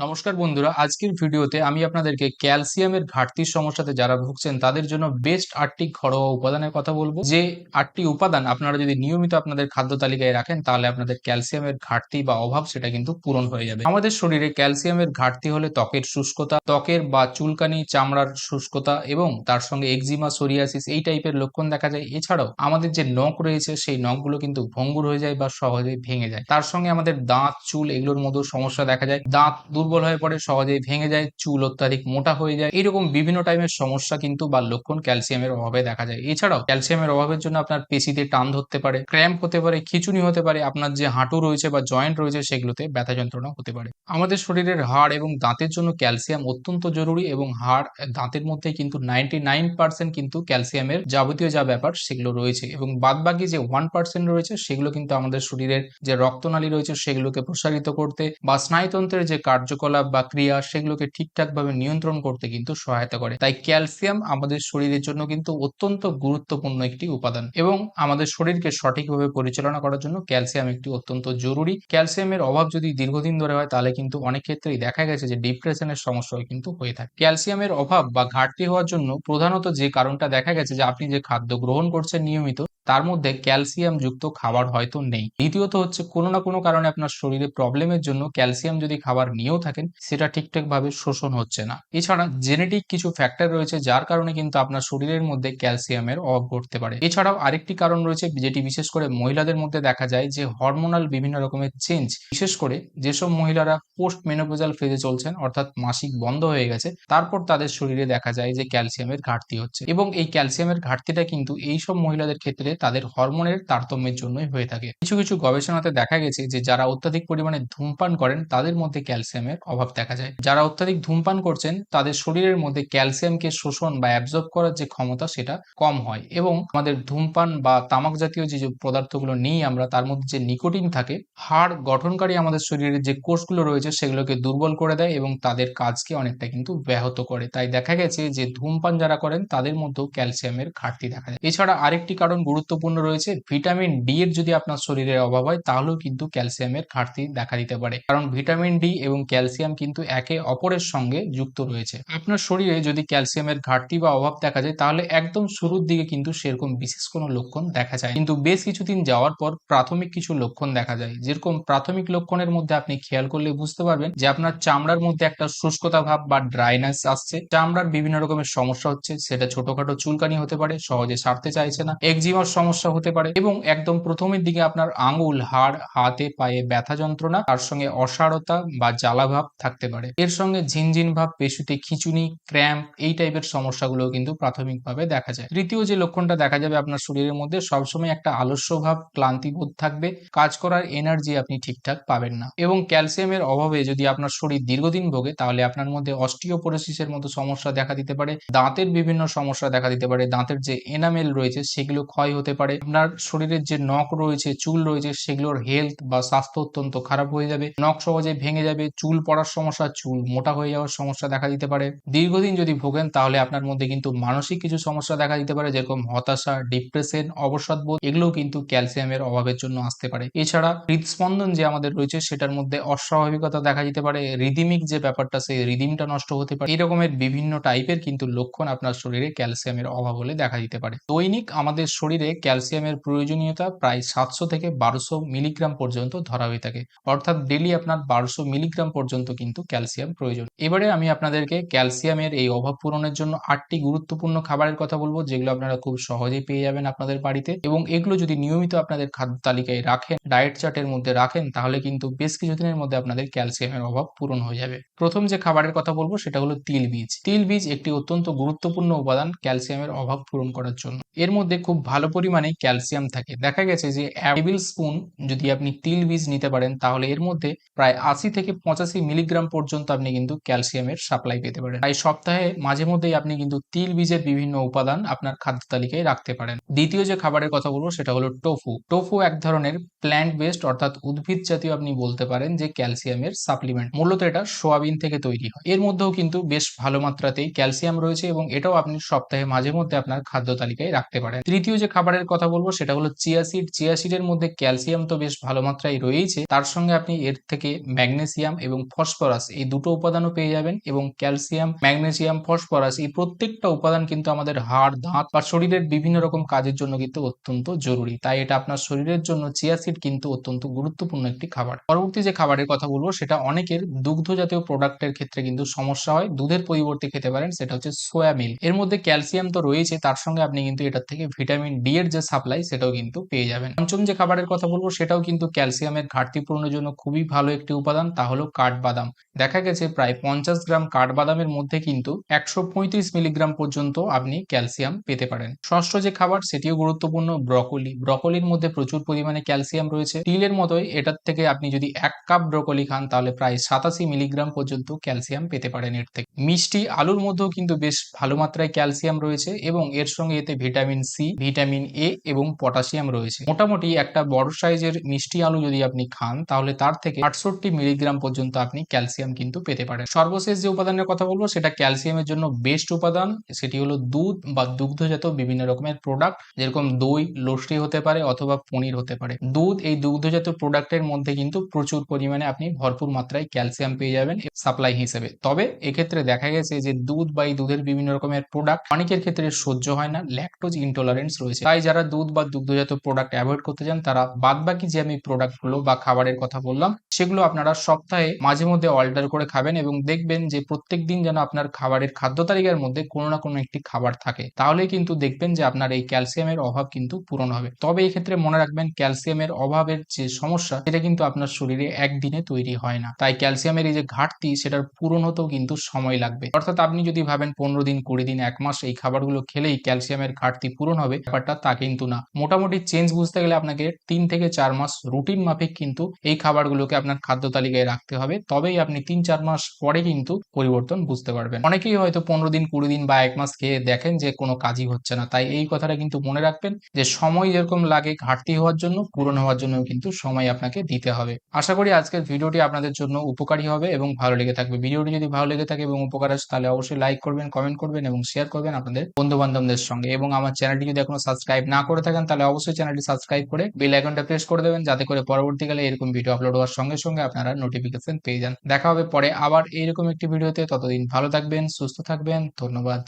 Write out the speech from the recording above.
নমস্কার বন্ধুরা, আজকের ভিডিওতে আমি আপনাদেরকে ক্যালসিয়ামের ঘাটতির সমস্যাতে যারা ভুগছেন, তাদের জন্য বেস্ট আটটি ঘরোয়া উপাদানের কথা বলব। যে আটটি উপাদান আপনারা যদি নিয়মিত আপনাদের খাদ্য তালিকায় রাখেন, তাহলে আপনাদের ক্যালসিয়ামের ঘাটতি বা অভাব সেটা কিন্তু পূরণ হয়ে যাবে। আমাদের শরীরে ক্যালসিয়ামের ঘাটতি হলে ত্বকের শুষ্কতা, ত্বকের বা চুলকানি, চামড়ার শুষ্কতা এবং তার সঙ্গে এক্সিমা সোরিয়াসিস এই টাইপের লক্ষণ দেখা যায়। এছাড়াও আমাদের যে নখ রয়েছে, সেই নখগুলো কিন্তু ভঙ্গুর হয়ে যায় বা সহজেই ভেঙে যায়। তার সঙ্গে আমাদের দাঁত, চুল এগুলোর মতো সমস্যা দেখা যায়। দাঁত হয়ে পড়ে, সহজেই ভেঙে যায়, চুল অত্যাধিক মোটা হয়ে যায়। এরকম বিভিন্ন টাইপের সমস্যা কিন্তু বা লক্ষণ ক্যালসিয়ামের অভাবে দেখা যায়। এছাড়াও ক্যালসিয়ামের অভাবের জন্য আপনার পেশিতে টান ধরতে পারে ক্র্যাম্প হতে পারে, খিচুনি হতে পারে, আপনার যে হাঁটু রয়েছে বা জয়েন্ট রয়েছে সেগুলোতে ব্যথা যন্ত্রণা হতে পারে। আমাদের শরীরের হাড় এবং দাঁতের জন্য ক্যালসিয়াম অত্যন্ত জরুরি এবং হাড় দাঁতের মধ্যে কিন্তু নাইনটি নাইন পার্সেন্ট কিন্তু ক্যালসিয়ামের যাবতীয় যা ব্যাপার সেগুলো রয়েছে এবং বাদবাকি যে ওয়ান পার্সেন্ট রয়েছে সেগুলো কিন্তু আমাদের শরীরের যে রক্তনালী রয়েছে সেগুলোকে প্রসারিত করতে বা স্নায়ুতন্ত্রের যে কার্যকলাপ বা ক্রিয়া সেগুলোকে ঠিকঠাক ভাবে নিয়ন্ত্রণ করতে কিন্তু সহায়তা করে। তাই ক্যালসিয়াম আমাদের শরীরের জন্য কিন্তু অত্যন্ত গুরুত্বপূর্ণ একটি উপাদান এবং আমাদের শরীরকে সঠিকভাবে পরিচালনা করার জন্য ক্যালসিয়াম একটি অত্যন্ত জরুরি। ক্যালসিয়ামের অভাব যদি দীর্ঘদিন ধরে হয়, তাহলে কিন্তু অনেক ক্ষেত্রেই দেখা গেছে যে ডিপ্রেশনের সমস্যা কিন্তু হয়ে থাকে। ক্যালসিয়ামের অভাব বা ঘাটতি হওয়ার জন্য প্রধানত যে কারণটা দেখা গেছে যে আপনি যে খাদ্য গ্রহণ করছেন নিয়মিত তার মধ্যে ক্যালসিয়াম যুক্ত খাবার হয়তো নেই। দ্বিতীয়ত হচ্ছে কোনো না কোনো কারণে আপনার শরীরে প্রবলেমের জন্য ক্যালসিয়াম যদি খাবার নিয়েও থাকেন, সেটা ঠিকঠাক ভাবে শোষণ হচ্ছে না। এছাড়া জেনেটিক কিছু ফ্যাক্টর রয়েছে যার কারণে কিন্তু আপনার শরীরের মধ্যে ক্যালসিয়ামের অভাব ঘটতে পারে। এছাড়াও আরেকটি কারণ রয়েছে যেটি বিশেষ করে মহিলাদের মধ্যে দেখা যায় যে হরমোনাল বিভিন্ন রকমের চেঞ্জ বিশেষ করে যেসব মহিলারা পোস্ট মেনোপোজাল ফেজে চলছেন, অর্থাৎ মাসিক বন্ধ হয়ে গেছে, তারপর তাদের শরীরে দেখা যায় যে ক্যালসিয়ামের ঘাটতি হচ্ছে। এবং এই ক্যালসিয়ামের ঘাটতিটা কিন্তু এইসব মহিলাদের ক্ষেত্রে তাদের হরমোনের তারতম্যের জন্যই হয়ে থাকে। কিছু কিছু গবেষণাতে দেখা গেছে যে যারা অত্যাধিক পরিমাণে ধূমপান করেন, তাদের মধ্যে ক্যালসিয়ামের অভাব দেখা যায়। যারা অত্যাধিক ধূমপান করছেন, তাদের শরীরের মধ্যে ক্যালসিয়ামকে শোষণ বা অ্যাবজর্ব করার যে ক্ষমতা, সেটা কম হয় এবং আমাদের ধূমপান বা তামাক জাতীয় যে পদার্থগুলো নিই আমরা, তার মধ্যে যে নিকোটিন থাকে, হাড় গঠনকারী আমাদের শরীরের যে কোষগুলো রয়েছে, সেগুলোকে দুর্বল করে দেয় এবং তাদের কাজকে অনেকটা কিন্তু ব্যাহত করে। তাই দেখা গেছে যে ধূমপান যারা করেন, তাদের মধ্যেও ক্যালসিয়ামের ঘাটতি দেখা যায়। এছাড়া আরেকটি কারণ গুরুত্বপূর্ণ রয়েছে। ভিটামিন ডি এর যদি আপনার শরীরে অভাব হয়, তাহলেও কিন্তু ক্যালসিয়ামের ঘাটতি দেখা দিতে পারে। কারণ ভিটামিন ডি এবং ক্যালসিয়াম কিন্তু একে অপরের সঙ্গে যুক্ত রয়েছে। আপনার শরীরে যদি ক্যালসিয়ামের ঘাটতি বা অভাব দেখা যায়, তাহলে একদম শুরুর দিকে কিন্তু সেরকম বিশেষ কোনো লক্ষণ দেখা যায়। কিন্তু বেশ কিছুদিন যাওয়ার পর প্রাথমিক কিছু লক্ষণ দেখা যায়। যেরকম প্রাথমিক লক্ষণের মধ্যে আপনি খেয়াল করলে বুঝতে পারবেন যে আপনার চামড়ার মধ্যে একটা শুষ্কতা ভাব বা ড্রাইনেস আসছে। চামড়ার বিভিন্ন রকমের সমস্যা হচ্ছে, সেটা ছোটখাটো চুলকানি হতে পারে, সহজে সারতে চাইছে না। একজিমার সমস্যা হতে পারে এবং একদম প্রথমের দিকে আপনার আঙুল, হাড়, হাতে, পায়ে ব্যথা যন্ত্রণা, তার সঙ্গে অসারতা বা জ্বালাভাব থাকতে পারে। এর সঙ্গে ঝিনঝিন ভাব, পেশুতে খিচুনি, ক্র্যাম্প এই টাইপের সমস্যাগুলো কিন্তু প্রাথমিকভাবে দেখা যায়। তৃতীয় যে লক্ষণটা দেখা যাবে আপনার শরীরের মধ্যে, সবসময় একটা আলস্য ভাব, ক্লান্তি বোধ থাকবে, কাজ করার এনার্জি আপনি ঠিকঠাক পাবেন না এবং ক্যালসিয়ামের অভাবে যদি আপনার শরীর দীর্ঘদিন ভোগে, তাহলে আপনার মধ্যে অস্টিওপোরোসিসের মতো সমস্যা দেখা দিতে পারে, দাঁতের বিভিন্ন সমস্যা দেখা দিতে পারে, দাঁতের যে এনামেল রয়েছে, সেগুলো ক্ষয় হতে পারে। আপনার শরীরের যে নখ রয়েছে, চুল রয়েছে, সেগুলোর হেলথ বা স্বাস্থ্য অত্যন্ত খারাপ হয়ে যাবে। নখ সহজে ভেঙে যাবে, চুল পড়ার সমস্যা, চুল মোটা হয়ে যাওয়ার সমস্যা দেখা দিতে পারে। দীর্ঘদিন যদি ভোগেন, তাহলে আপনার মধ্যে কিন্তু মানসিক কিছু সমস্যা দেখা দিতে পারে, যেরকম হতাশা ডিপ্রেশন অবসাদবোধ, এগুলোও কিন্তু ক্যালসিয়ামের অভাবের জন্য আসতে পারে। এছাড়া হৃদস্পন্দন যে আমাদের রয়েছে, সেটার মধ্যে অস্বাভাবিকতা দেখা দিতে পারে। রিদিমিক যে ব্যাপারটা, সেই রিদিমটা নষ্ট হতে পারে। এরকমের বিভিন্ন টাইপের কিন্তু লক্ষণ আপনার শরীরে ক্যালসিয়ামের অভাব হলে দেখা দিতে পারে। দৈনিক আমাদের শরীরে ক্যালসিয়ামের প্রয়োজনীয়তা প্রায় সাতশো থেকে বারোশো মিলিগ্রাম পর্যন্ত ধরা হয়ে থাকে। অর্থাৎ ডেলি আপনার বারোশো মিলিগ্রাম পর্যন্ত কিন্তু ক্যালসিয়াম প্রয়োজন। এবারে আমি আপনাদেরকে ক্যালসিয়ামের এই অভাব পূরণের জন্য আটটি গুরুত্বপূর্ণ খাবারের কথা বলব, যেগুলো আপনারা খুব সহজেই পেয়ে যাবেন আপনাদের বাড়িতে। এবং এগুলো যদি নিয়মিত আপনাদের খাদ্য তালিকায় রাখেন ডায়েট চার্টের মধ্যে রাখেন, তাহলে কিন্তু বেশ কিছুদিনের মধ্যে আপনাদের ক্যালসিয়ামের অভাব পূরণ হয়ে যাবে। প্রথম যে খাবারের কথা বলব, সেটা হলো তিল বীজ। তিল বীজ একটি অত্যন্ত গুরুত্বপূর্ণ উপাদান ক্যালসিয়ামের অভাব পূরণ করার জন্য। এর মধ্যে খুব ভালো পরিমাণে ক্যালসিয়াম থাকে। দেখা গেছে যে টেবিল স্পুন যদি আপনি তিল বীজ নিতে পারেন, তাহলে এর মধ্যে প্রায় আশি থেকে পঁচাশি মিলিগ্রাম পর্যন্ত আপনি কিন্তু ক্যালসিয়ামের সাপ্লাই পেতে পারেন। তাই সপ্তাহে মাঝে মধ্যেই আপনি কিন্তু তিল বীজের বিভিন্ন উপাদান আপনার খাদ্য তালিকায় রাখতে পারেন। দ্বিতীয় যে খাবারের কথা বলব, সেটা হলো টোফু। টোফু এক ধরনের প্ল্যান্ট বেসড অর্থাৎ উদ্ভিদ জাতীয় আপনি বলতে পারেন যে, ক্যালসিয়ামের সাপ্লিমেন্ট মূলত এটা সোয়াবিন থেকে তৈরি হয়। এর মধ্যেও কিন্তু বেশ ভালো মাত্রাতেই ক্যালসিয়াম রয়েছে এবং এটাও আপনি সপ্তাহে মাঝে মধ্যে আপনার খাদ্য তালিকায় রাখতে পারেন। তৃতীয় যে খাবার খাবারের কথা বলব, সেটা হলো চিয়া সিড চিয়া সিডের মধ্যে ক্যালসিয়াম তো বেশ ভালো মাত্রায় রয়েছে তার সঙ্গে আপনি এর থেকে ম্যাগনেসিয়াম এবং ফসফরাস এই দুটো উপাদানও পেয়ে যাবেন এবং ক্যালসিয়াম ম্যাগনেসিয়াম ফসফরাস এই প্রত্যেকটা উপাদান কিন্তু আমাদের হাড়, দাঁত বা শরীরের বিভিন্ন রকম কাজের জন্য কিন্তু অত্যন্ত জরুরি। তাই এটা আপনার শরীরের জন্য চিয়া সিড কিন্তু অত্যন্ত গুরুত্বপূর্ণ একটি খাবার। পরবর্তী যে খাবারের কথা বলব, সেটা অনেকের দুগ্ধ জাতীয় প্রোডাক্টের ক্ষেত্রে কিন্তু সমস্যা হয়। দুধের পরিবর্তে খেতে পারেন, সেটা হচ্ছে সোয়া মিল এর মধ্যে ক্যালসিয়াম তো রয়েছে তার সঙ্গে আপনি কিন্তু এটার থেকে ভিটামিন ডি এর যে সাপ্লাই সেটাও কিন্তু পেয়ে যাবেন। পঞ্চম যে খাবারের কথা বলব, সেটাও কিন্তু ক্যালসিয়ামের ঘাটতি পূরণের জন্য খুবই ভালো একটি উপাদান, তা হলো কাঠবাদাম। দেখা গেছে প্রায় পঞ্চাশ গ্রাম কাঠবাদামের মধ্যে কিন্তু একশো পঁয়ত্রিশ মিলিগ্রাম পর্যন্ত আপনি ক্যালসিয়াম পেতে পারেন। ষষ্ঠ যে খাবার, সেটিও গুরুত্বপূর্ণ, ব্রকলি। ব্রকলির মধ্যে প্রচুর পরিমাণে ক্যালসিয়াম রয়েছে। তিলের মতোই এটার থেকে আপনি যদি এক কাপ ব্রকলি খান, তাহলে প্রায় সাতাশি মিলিগ্রাম পর্যন্ত ক্যালসিয়াম পেতে পারেন এর থেকে। মিষ্টি আলুর মধ্যেও কিন্তু বেশ ভালো মাত্রায় ক্যালসিয়াম রয়েছে এবং এর সঙ্গে এতে ভিটামিন সি, ভিটামিন এ এবং পটাশিয়াম রয়েছে। মোটামুটি একটা বড় সাইজের মিষ্টি আলু যদি আপনি খান, তাহলে তার থেকে আটষট্টি মিলিগ্রাম পর্যন্ত আপনি ক্যালসিয়াম কিন্তু পেতে পারেন। সর্বশেষ যে উপাদানের কথা বলব, সেটা ক্যালসিয়ামের জন্য বেস্ট উপাদান। সেটি হলো দুধ বা দুগ্ধজাত বিভিন্ন রকমের প্রোডাক্ট যেরকম দই, লস্যি হতে পারে অথবা পনির হতে পারে। দুধ, এই দুগ্ধজাত প্রোডাক্টের মধ্যে কিন্তু প্রচুর পরিমাণে আপনি ভরপুর মাত্রায় ক্যালসিয়াম পেয়ে যাবেন সাপ্লাই হিসেবে। তবে এক্ষেত্রে দেখা গেছে যে দুধ বা এই দুধের বিভিন্ন রকমের প্রোডাক্ট অনেকের ক্ষেত্রে সহ্য হয় না ল্যাকটোজ ইনটলারেন্স রয়েছে। তাই যারা দুধ বা দুগ্ধজাত প্রোডাক্ট অ্যাভয়েড করতে চান, তারা বাদবাকি যে আমি প্রোডাক্টগুলো বা খাবারের কথা বললাম, সেগুলো আপনারা সপ্তাহে মাঝে মধ্যে অল্টার করে খাবেন এবং দেখবেন যে প্রত্যেক দিন যেন আপনার খাবারের খাদ্য তালিকার মধ্যে কোনো না কোনো একটি খাবার থাকে। তাহলে কিন্তু দেখবেন যে আপনার এই ক্যালসিয়ামের অভাব কিন্তু পূরণ হবে। তবে এই ক্ষেত্রে মনে রাখবেন ক্যালসিয়ামের অভাবের যে সমস্যা, সেটা কিন্তু আপনার শরীরে একদিনে তৈরি হয় না। তাই ক্যালসিয়ামের এই যে ঘাটতি, সেটার পূরণ হতেও কিন্তু সময় লাগবে। অর্থাৎ আপনি যদি ভাবেন পনেরো দিন, কুড়ি দিন, এক মাস এই খাবারগুলো খেলেই ক্যালসিয়ামের ঘাটতি পূরণ হবে, ব্যাপারটা তা কিন্তু না। মোটামুটি চেঞ্জ বুঝতে গেলে আপনাকে তিন থেকে চার মাস রুটিন মাফিক কিন্তু এই খাবারগুলোকে আপনার খাদ্য তালিকায় রাখতে হবে। তবেই আপনি তিন চার মাস পরে কিন্তু পরিবর্তন বুঝতে পারবেন। অনেকেই হয়তো পনেরো দিন, কুড়ি দিন বা এক মাস খেয়ে দেখেন যে কোনো কাজই হচ্ছে না। তাই এই কথাটা কিন্তু মনে রাখবেন যে সময় যেরকম লাগে ঘাটতি হওয়ার জন্য, পূরণ হওয়ার জন্য কিন্তু সময় আপনাকে দিতে হবে। আশা করি আজকের ভিডিওটি আপনাদের জন্য উপকারী হবে এবং ভালো লেগে থাকবে। ভিডিওটি যদি ভালো লেগে থাকে এবং উপকার আসে, তাহলে অবশ্যই লাইক করবেন কমেন্ট করবেন এবং শেয়ার করবেন আপনাদের বন্ধু বান্ধবদের সঙ্গে। এবং আমার চ্যানেলটি যদি এখনও সাবস্ক্রাইব না করে থাকেন, তাহলে অবশ্যই চ্যানেলটি সাবস্ক্রাইব করে বেল আইকনটা প্রেস করে দেবেন, যাতে করে পরবর্তীকালে এরকম ভিডিও আপলোড হওয়ার সঙ্গে সঙ্গে আপনারা নোটিফিকেশন পেয়ে যান। দেখা হবে পরে আবার এইরকম একটি ভিডিওতে ততদিন ভালো থাকবেন, সুস্থ থাকবেন, ধন্যবাদ।